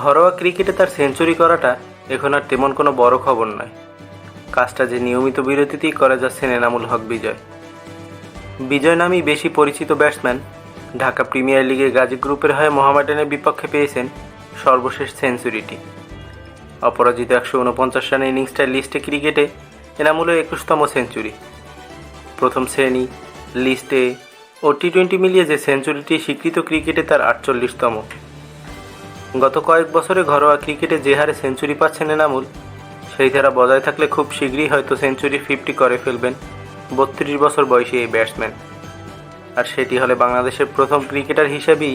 ঘরোয়া ক্রিকেটে তার সেঞ্চুরি করাটা এখন আর তেমন কোনো বড় খবর নয়। কাজটা যে নিয়মিত বিরতিতেই করে যাচ্ছেন এনামুল হক বিজয়। বিজয় নামই বেশি পরিচিত ব্যাটসম্যান। ঢাকা প্রিমিয়ার লিগে গাজী গ্রুপের হয়ে মোহামেডানের বিপক্ষে পেয়েছেন সর্বশেষ সেঞ্চুরিটি। অপরাজিত একশো উনপঞ্চাশ রানের ইনিংসটার লিস্টে ক্রিকেটে এনামুলের একুশতম সেঞ্চুরি। প্রথম শ্রেণি, লিস্টে ও টি টোয়েন্টি মিলিয়ে যে সেঞ্চুরিটি স্বীকৃত ক্রিকেটে তার আটচল্লিশতম। গত কয়েক বছরে ঘরোয়া ক্রিকেটে যে হারে সেঞ্চুরি পাচ্ছেন এনামুল, সেই ধারা বজায় থাকলে খুব শীঘ্রই হয়তো সেঞ্চুরি ফিফটি করে ফেলবেন বত্রিশ বছর বয়সী এই ব্যাটসম্যান। আর সেটি হলে বাংলাদেশের প্রথম ক্রিকেটার হিসেবেই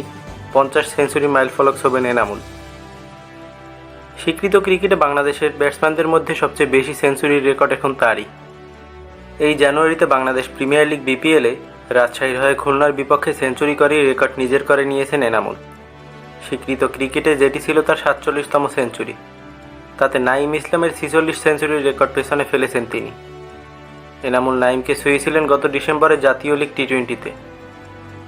পঞ্চাশ সেঞ্চুরি মাইল ফলক হবেন এনামুল। স্বীকৃত ক্রিকেটে বাংলাদেশের ব্যাটসম্যানদের মধ্যে সবচেয়ে বেশি সেঞ্চুরির রেকর্ড এখন তারই। এই জানুয়ারিতে বাংলাদেশ প্রিমিয়ার লিগ বিপিএলে রাজশাহীর হয়ে খুলনার বিপক্ষে সেঞ্চুরি করে রেকর্ড নিজের করে নিয়েছেন এনামুল। স্বীকৃত ক্রিকেটে যেটি ছিল তার সাতচল্লিশতম সেঞ্চুরি। তাতে নাইম ইসলামের ছিচল্লিশ সেঞ্চুরির রেকর্ড পেছনে ফেলেছেন তিনি। এনামুল নাইমকে ছুঁয়েছিলেন গত ডিসেম্বরে জাতীয় লিগ টি টোয়েন্টিতে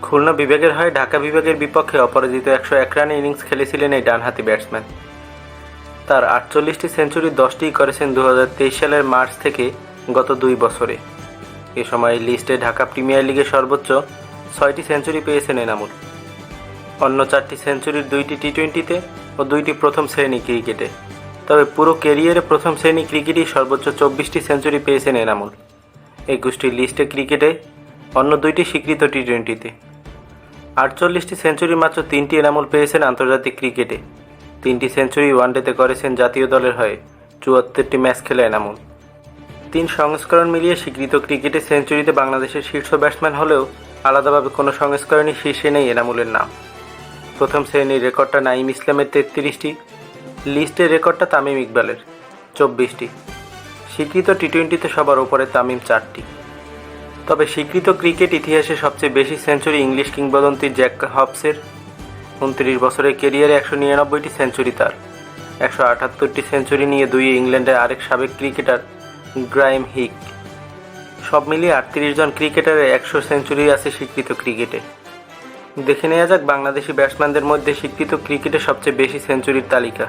খুলনা বিভাগের হয়ে ঢাকা বিভাগের বিপক্ষে অপরাজিত একশো এক রানে ইনিংস খেলেছিলেন এই ডানহাতি ব্যাটসম্যান। তার আটচল্লিশটি সেঞ্চুরি দশটিই করেছেন দু হাজার তেইশ সালের মার্চ থেকে গত দুই বছরে। এ সময় লিস্টে ঢাকা প্রিমিয়ার লিগে সর্বোচ্চ ছয়টি সেঞ্চুরি পেয়েছেন এনামুল। অন্য চারটি সেঞ্চুরির দুইটি টি টোয়েন্টিতে ও দুইটি প্রথম শ্রেণি ক্রিকেটে। তবে পুরো ক্যারিয়ারে প্রথম শ্রেণি ক্রিকেটেই সর্বোচ্চ চব্বিশটি সেঞ্চুরি পেয়েছেন এনামুল। একুশটি লিস্টে ক্রিকেটে অন্য দুইটি স্বীকৃত টি টোয়েন্টিতে আটচল্লিশটি সেঞ্চুরি মাত্র তিনটি এনামুল পেয়েছেন আন্তর্জাতিক ক্রিকেটে। তিনটি সেঞ্চুরি ওয়ানডেতে করেছেন জাতীয় দলের হয়ে চুয়াত্তরটি ম্যাচ খেলে এনামুল। তিন সংস্করণ মিলিয়ে স্বীকৃত ক্রিকেটে সেঞ্চুরিতে বাংলাদেশের শীর্ষ ব্যাটসম্যান হলেও আলাদাভাবে কোনো সংস্করণই শীর্ষে নেই এনামুলের নাম। প্রথম শ্রেণির রেকর্ডটা নাইম ইসলামের তেত্রিশটি, লিস্টের রেকর্ডটা তামিম ইকবালের চব্বিশটি। স্বীকৃত টি টোয়েন্টিতে সবার ওপরে তামিম চারটি। তবে স্বীকৃত ক্রিকেট ইতিহাসে সবচেয়ে বেশি সেঞ্চুরি ইংলিশ কিংবদন্তি জ্যাক হবসের। উনত্রিশ বছরের কেরিয়ারে একশো নিরানব্বইটি সেঞ্চুরি তার। একশো আটাত্তরটি সেঞ্চুরি নিয়ে দুই ইংল্যান্ডের আরেক সাবেক ক্রিকেটার গ্রাইম হিক। সব মিলিয়ে আটত্রিশ জন ক্রিকেটারের একশো সেঞ্চুরি আছে স্বীকৃত ক্রিকেটে। দেখে নেওয়া যাক বাংলাদেশি ব্যাটসম্যানদের মধ্যে স্বীকৃত ক্রিকেটে সবচেয়ে বেশি সেঞ্চুরির তালিকা।